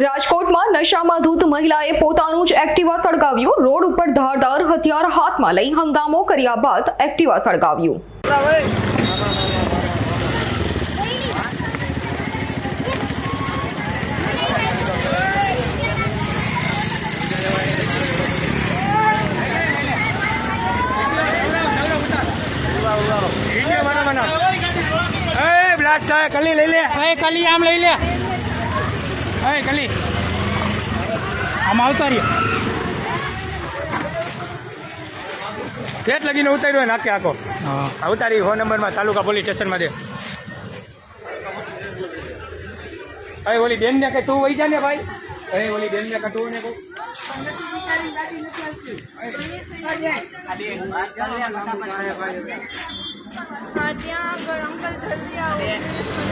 રાજકોટમાં નશામાં ધૂત મહિલાએ પોતાનું જ એક્ટિવા સળગાવ્યું. રોડ ઉપર ધારદાર હથિયાર હાથમાં લઈ હંગામો કર્યા બાદ એક્ટિવા સળગાવ્યું. એ બ્લાસ્ટ કલી લઈ લે. કલી આમ લઈ લે. એ કલી આમાં આવતા રહ્યો. કેટ લગીને ઉતાર્યો નાખે આખો હા. આ ફોન નંબરમાં તાલુકા પોલીસ સ્ટેશનમાં દે. ભાઈ ઓલી બેન ને કે તું વહી જા ને ભાઈ? ઓલી બેન ને કે તું ને કહું ત્યાં આગળ અંકલ જલ્દી આવો.